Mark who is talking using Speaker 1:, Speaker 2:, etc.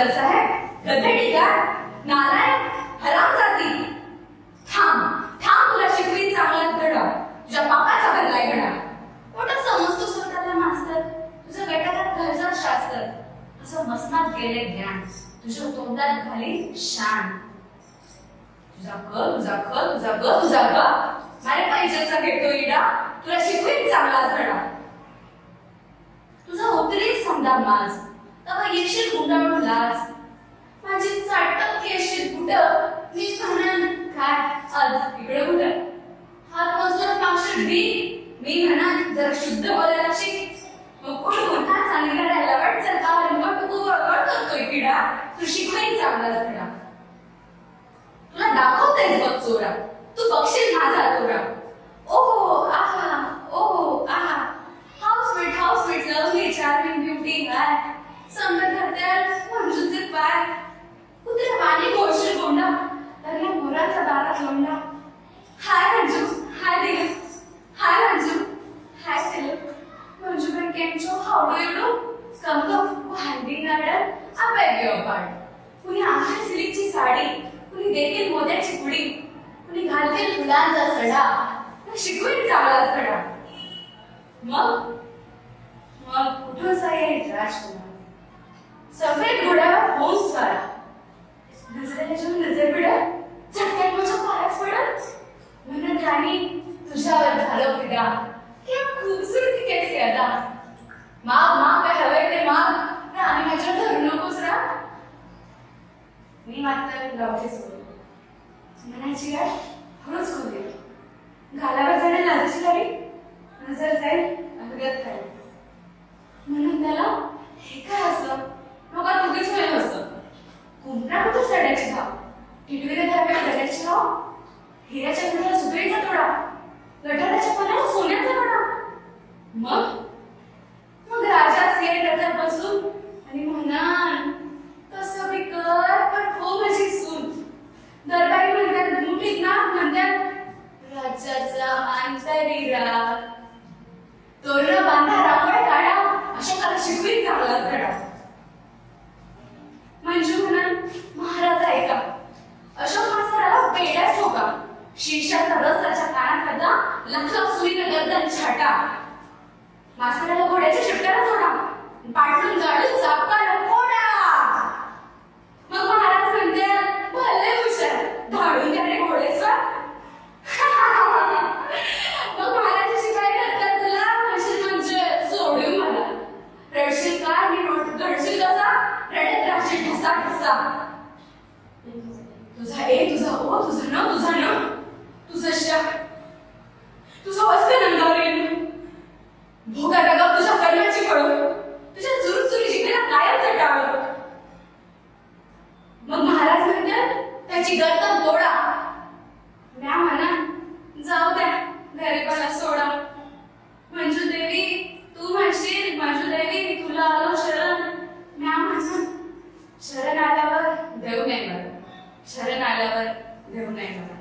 Speaker 1: मास्तर साहेब गधेडी का? नालायक हराम जाती. थांब थांब तुला शिकवीत चांगलाच धडा तुझ्या बापाचा भरलाय घडा. मोठं समजतो स्वतःला मास्तर? तुझं गटारात घरचा शास्त्र. असं मसनात गेले ज्ञान. तुझ्या तोंडात घाली शान. तुझा ग तुझा ख तुझा ग तुझा ग माझ्या पाहिजेचा घेतो इडा. तुला शिकवीत चांगलाच धडा. तुझा उतरी समजा माज. तेव्हा येशील कुठं लाज माझी चाटक येशील कुठं? मी म्हणन काय आज इकडे कुठं हात मजूर मागशील बी? मी म्हणन जरा शुद्ध बोलायला शिक. मग कोण मोठा चांगली करायला वाट चल का मग तू वळवळ करतोय किडा तू शिकवेन चांगलाच धडा तुला दाखवतेस बघ चोरा. तू बघशील माझा समजा मंजूचे पाय. कुत्रे पाणी गोळशील गोंडा तर मोराचा दारात लोंडा हाय मंजू हाय दिल हाय हाय दिल मंजू बेन केम છો how do you do come come garden I beg your pardon कुणी आखरी सिल्कची साडी कुणी देतील मोत्याची पुडी कुणी घालतील फुलांचा सडा शिकवेल चांगला सडा. मग? मग कुठं येईल राजकुमार? सफेद घोड्यावर होऊन सारा. नजरेच्या नजर पिडत झटक्यात माझ्या पायात पडत. म्हणत राणी तुझ्यावर झालं फिदा क्या खूबसूरती कैसी अदा माग माग काय हवंय ते माग राणी माझ्या धरू नकोस रा. मी मात्र गावठी सोडलो म्हणायची काय खरंच खोली घालावर जाणे लाजाची गाडी नजर जाईल अगद्यात खाली. म्हणून त्याला हे काय असं? नका तुझीच होईल असं कुंपणा कुठं सड्याची धाव टिटवीने धावे गटाची धाव हिऱ्याच्या गुढ्याला सुतळीचा तोडा? गटाराच्या पाण्याला सोन्याचा कडा मग? मग राजाच सिंह रथात बसून आणि म्हणाल कसं बी कर पण हो माझी सून. दरबारी म्हणतात मुठीत ना म्हणतात राज्याचा आंतरी राग तोरण बांधा रांगोळ्या काढा अशोकाला शिकवीत चांगला धडा. शीर्षाचा रस त्याच्या कानात घातला लखलख सुईनं गर्दन छाटा. मास्तराला घोड्याच्या शिपट्याला सोडा पाठून गाडून चापकाला फोडा मग महाराज म्हणते भले हुशार धाडून त्याने घोडेस्वर. मग महाराज शिकाय करतात तुला? म्हणशील म्हणजे सोडून मला. रडशील का? मी रोड घडशील कसा? रडत राहशील ठसा ठसा तुझा ए तुझा ओ तुझा न तुझा न. सश्या तुझं वस्त्र रंगावर येणं. भोगा रंगाव तुझ्या कर्माची फळ तुझ्या चुरू चुरी जिंकलेला कायम चटावं मग महाराज म्हणतात त्याची गर्द गोडा म्या म्हणा जाऊ द्या गरीबाला सोडा. मंजू देवी तू म्हणशील मंजू देवी तुला आलो शरण. म्या म्हणा शरण आल्यावर देव नाही बरं शरण आल्यावर देव नाही बरं